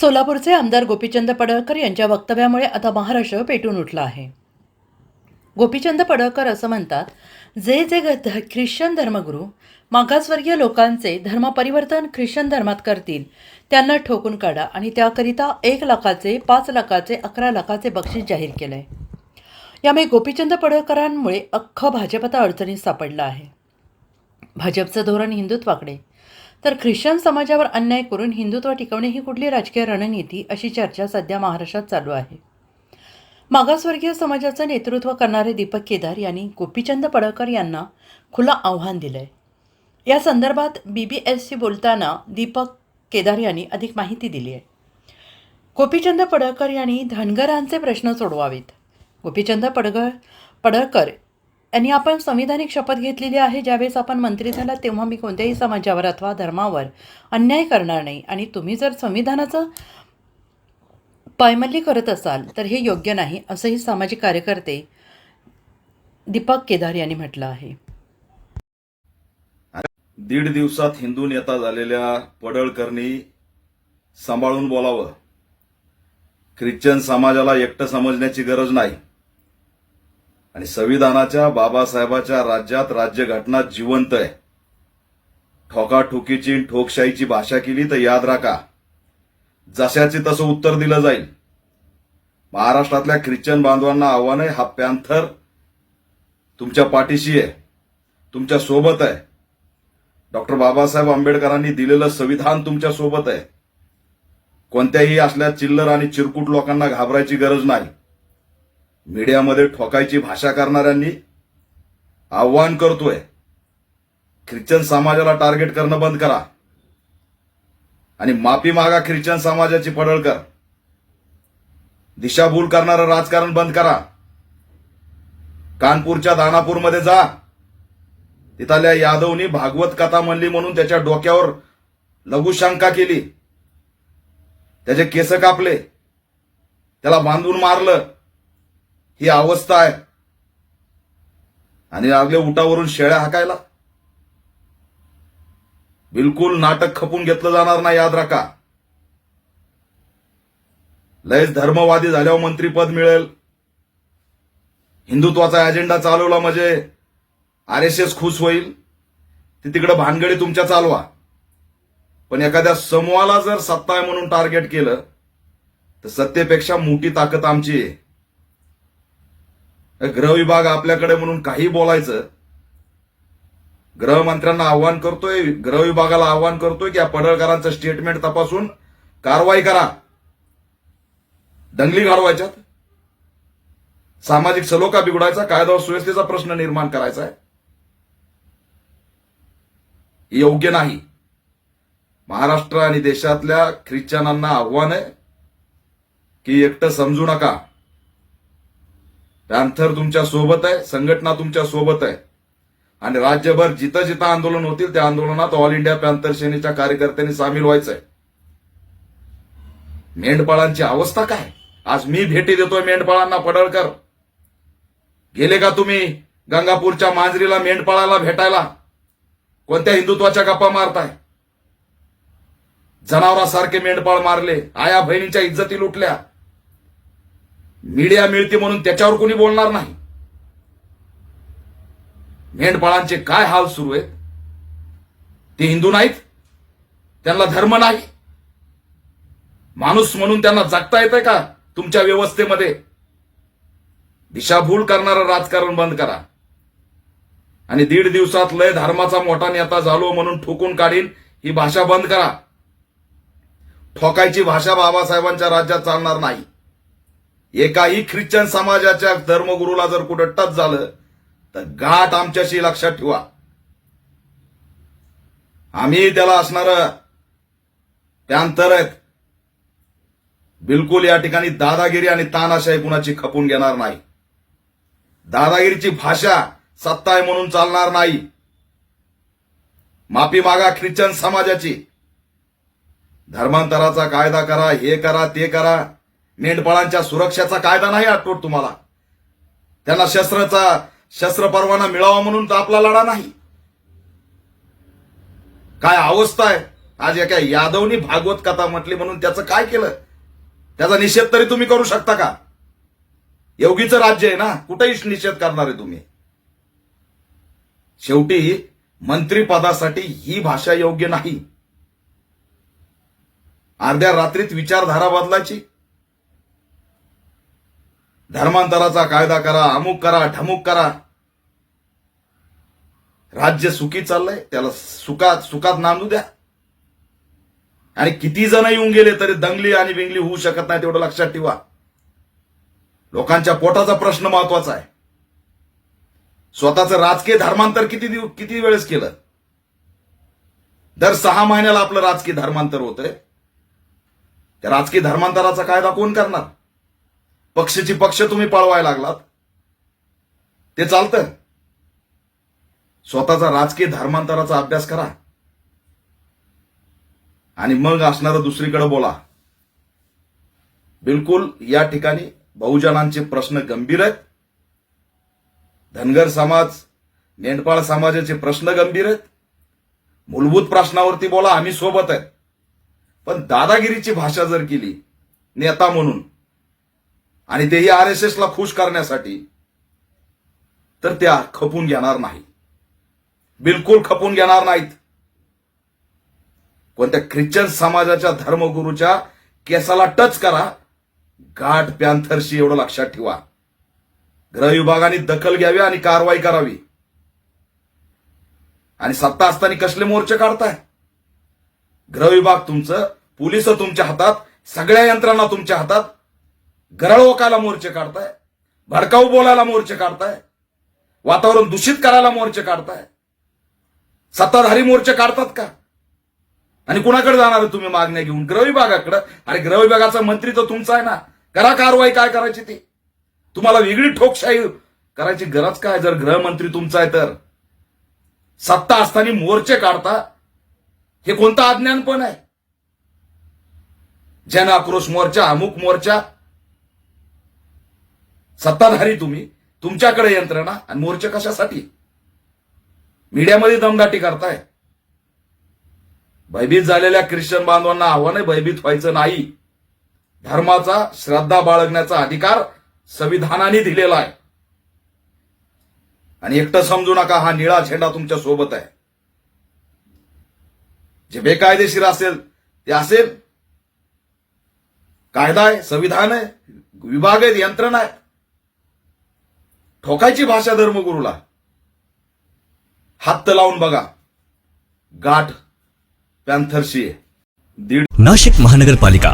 सोलापूरचे आमदार गोपीचंद पडळकर यांच्या वक्तव्यामुळे आता महाराष्ट्र पेटून उठला आहे. गोपीचंद पडळकर असं म्हणतात जे जे ग- ध- ख्रिश्चन धर्मगुरू मागासवर्गीय लोकांचे धर्मपरिवर्तन ख्रिश्चन धर्मात करतील त्यांना ठोकून काढा आणि त्याकरिता एक लाखाचे पाच लाखाचे अकरा लाखाचे बक्षीस जाहीर केलं आहे यामुळे गोपीचंद पडळकरांमुळे अख्खं भाजप आता अडचणीत सापडलं आहे. भाजपचं धोरण हिंदुत्वाकडे तर ख्रिश्चन समाजावर अन्याय करून हिंदुत्व टिकवणे ही कुठली राजकीय रणनीती अशी चर्चा सध्या महाराष्ट्रात चालू आहे. मागासवर्गीय समाजाचं नेतृत्व करणारे दीपक केदार यांनी गोपीचंद पडळकर यांना खुलं आव्हान दिलं आहे या संदर्भात बी बी एसशी बोलताना दीपक केदार यांनी अधिक माहिती दिली आहे. गोपीचंद पडळकर यांनी धनगरांचे प्रश्न सोडवावेत. गोपीचंद पडगळ पडळकर यांनी आपण संविधानिक शपथ घेतलेली आहे ज्यावेळेस आपण मंत्री झाला तेव्हा मी कोणत्याही समाजावर अथवा धर्मावर अन्याय करणार नाही. आणि तुम्ही जर संविधानाचं पायमल्ली करत असाल तर हे योग्य नाही असंही सामाजिक कार्यकर्ते दीपक केदार यांनी म्हटलं आहे. दीड दिवसात हिंदू नेता झालेल्या पडळकरनी सांभाळून बोलावं. ख्रिश्चन समाजाला एकटं समजण्याची गरज नाही. आणि संविधानाच्या बाबासाहेबाच्या राज्यात राज्यघटना जिवंत आहे. ठोकाठोकीची ठोकशाहीची भाषा केली तर याद राखा. जशाचे तसं उत्तर दिलं जाईल. महाराष्ट्रातल्या ख्रिश्चन बांधवांना आव्हान आहे हा पॅन्थर तुमच्या पाठीशी आहे तुमच्यासोबत आहे. डॉक्टर बाबासाहेब आंबेडकरांनी दिलेलं संविधान तुमच्यासोबत आहे. कोणत्याही असल्या चिल्लर आणि चिरकुट लोकांना घाबरायची गरज नाही. मीडियामध्ये ठोकायची भाषा करणाऱ्यांनी आव्हान करतोय. ख्रिश्चन समाजाला टार्गेट करणं बंद करा. आणि माफी मागा ख्रिश्चन समाजाची पडळकर दिशाभूल करणारं राजकारण बंद करा. कानपूरच्या दानापूरमध्ये जा. तिथल्या यादवनी भागवत कथा म्हणली म्हणून त्याच्या डोक्यावर लघुशंका केली. त्याचे केस कापले. त्याला बांधून मारलं. ही अवस्था आहे. आणि लागले उठावरून शेळ्या हाकायला. बिलकुल नाटक खपून घेतलं जाणार नाही याद राखा लयच धर्मवादी झाल्यावर मंत्रीपद मिळेल. हिंदुत्वाचा अजेंडा चालवला म्हणजे आर एस एस खुश होईल. ती तिकडे भानगडी तुमच्या चालवा. पण एखाद्या समूहाला जर सत्ता आहे म्हणून टार्गेट केलं तर सत्तेपेक्षा मोठी ताकद आमची आहे. गृह विभाग आपल्याकडे म्हणून काही बोलायचं गृहमंत्र्यांना आव्हान करतोय गृह विभागाला आव्हान करतोय की या पडळकरांचं स्टेटमेंट तपासून कारवाई करा. दंगली घालवायच्यात. सामाजिक सलोखा बिघडायचा कायदा सुव्यवस्थेचा प्रश्न निर्माण करायचा आहे योग्य नाही. महाराष्ट्र आणि देशातल्या ख्रिश्चनांना आव्हान आहे की एकटं समजू नका. पॅन्थर तुमच्यासोबत आहे संघटना तुमच्यासोबत आहे. आणि राज्यभर जिथं जिथं आंदोलन होतील त्या आंदोलनात ऑल इंडिया पॅन्थर सेनेच्या कार्यकर्त्यांनी सामील व्हायचंय. मेंढपाळांची अवस्था काय? आज मी भेटी देतोय मेंढपाळांना पडळकर. गेले का तुम्ही गंगापूरच्या मांजरीला मेंढपाळाला भेटायला? कोणत्या हिंदुत्वाच्या गप्पा मारताय? जनावरासारखे मेंढपाळ मारले आया बहिणींच्या इज्जती लुटल्या. मीडिया मिळते म्हणून त्याच्यावर कोणी बोलणार नाही. मेंढपाळांचे काय हाल सुरू आहेत? ते हिंदू नाहीत? त्यांना धर्म नाही? माणूस म्हणून त्यांना जगता येतंय का तुमच्या व्यवस्थेमध्ये? दिशाभूल करणारं राजकारण बंद करा. आणि दीड दिवसात लय धर्माचा मोठा नेता झालो म्हणून ठोकून काढीन ही भाषा बंद करा. ठोकायची भाषा बाबासाहेबांच्या राज्यात चालणार नाही. एकाही ख्रिश्चन समाजाच्या धर्मगुरूला जर कुठं टच झालं तर घाट आमच्याशी लक्षात ठेवा. आम्ही त्याला असणार त्यानंतर आहेत. बिलकुल या ठिकाणी दादागिरी आणि तानाशाही कुणाची खपून घेणार नाही. दादागिरीची भाषा सत्ता आहे म्हणून चालणार नाही. माफी मागा ख्रिश्चन समाजाची. धर्मांतराचा कायदा करा हे करा ते करा. मेंढपाळांच्या सुरक्षेचा कायदा नाही आठवत तुम्हाला? त्यांना शस्त्राचा शस्त्र परवाना मिळावा म्हणून तर आपला लढा नाही. काय अवस्था आहे? आज एका यादवनी भागवत कथा म्हटली म्हणून त्याचं काय केलं? त्याचा निषेध तरी तुम्ही करू शकता का? योगीचं राज्य आहे ना? कुठेही निषेध करणार आहे तुम्ही. शेवटी मंत्रीपदासाठी ही भाषा योग्य नाही. अर्ध्या रात्रीत विचारधारा बदलायची. धर्मांतराचा कायदा करा अमुक करा ढमुक करा. राज्य सुखी चाललंय त्याला सुखात सुखात नांदू द्या. आणि किती जण येऊन गेले तरी दंगली आणि बिंगली होऊ शकत नाही तेवढं लक्षात ठेवा. लोकांच्या पोटाचा प्रश्न महत्त्वाचा आहे. स्वतःचं राजकीय धर्मांतर किती दिव किती वेळेस केलं? दर सहा महिन्याला आपलं राजकीय धर्मांतर होतंय. त्या राजकीय धर्मांतराचा कायदा कोण करणार? पक्षाची पक्ष तुम्ही पळवायला लागलात. ते चालतं स्वतःचा राजकीय धर्मांतराचा अभ्यास करा. आणि मग असणारं दुसरीकडे बोला. बिलकुल या ठिकाणी बहुजनांचे प्रश्न गंभीर आहेत. धनगर समाज नेंडपाळ समाजाचे प्रश्न गंभीर आहेत. मूलभूत प्रश्नावरती बोला आम्ही सोबत आहेत. पण दादागिरीची भाषा जर केली नेता म्हणून आणि तेही आर एस एसला खुश करण्यासाठी तर त्या खपून घेणार नाही. बिलकुल खपून घेणार नाहीत. कोणत्या ख्रिश्चन समाजाच्या धर्मगुरूच्या केसाला टच करा. गाठ पॅन्थरशी एवढं लक्षात ठेवा. ग्रह विभागाने दखल घ्यावी आणि कारवाई करावी. आणि सत्ता असताना कसले मोर्चे काढताय? ग्रह विभाग तुमचं पोलीस तुमच्या हातात सगळ्या यंत्रणा तुमच्या हातात गरळओकाला मोर्चे काढताय भडकाऊ बोलायला मोर्चे काढताय वातावरण दूषित करायला मोर्चे काढताय. सत्ताधारी मोर्चे काढतात का? आणि कुणाकडे जाणार तुम्ही मागण्या घेऊन? गृह विभागाकडे? अरे गृह विभागाचा मंत्री तर तुमचा आहे ना. करा कारवाई काय करायची ती? तुम्हाला वेगळी ठोकशाही करायची गरज काय? जर गृहमंत्री तुमचा आहे तर. सत्ता असताना मोर्चे काढता हे कोणतं अज्ञान पण आहे? जन आक्रोश मोर्चा अमुक मोर्चा सत्ताधारी तुम्ही तुमच्याकडे यंत्रणा आणि मोर्चे कशासाठी? मीडियामध्ये दमदाटी करताय. भयभीत झालेल्या ख्रिश्चन बांधवांना आव्हान आहे भयभीत व्हायचं नाही. धर्माचा श्रद्धा बाळगण्याचा अधिकार संविधानाने दिलेला आहे. आणि एकटं समजू नका हा निळा झेंडा तुमच्यासोबत आहे. जे बेकायदेशीर असेल ते असेल. कायदा आहे संविधान आहे विभाग आहेत यंत्रणा आहे ठोकायची भाषा धर्मगुरूला हात लावून बघा. गाठ पॅन्थरशी दीड नाशिक महानगरपालिका.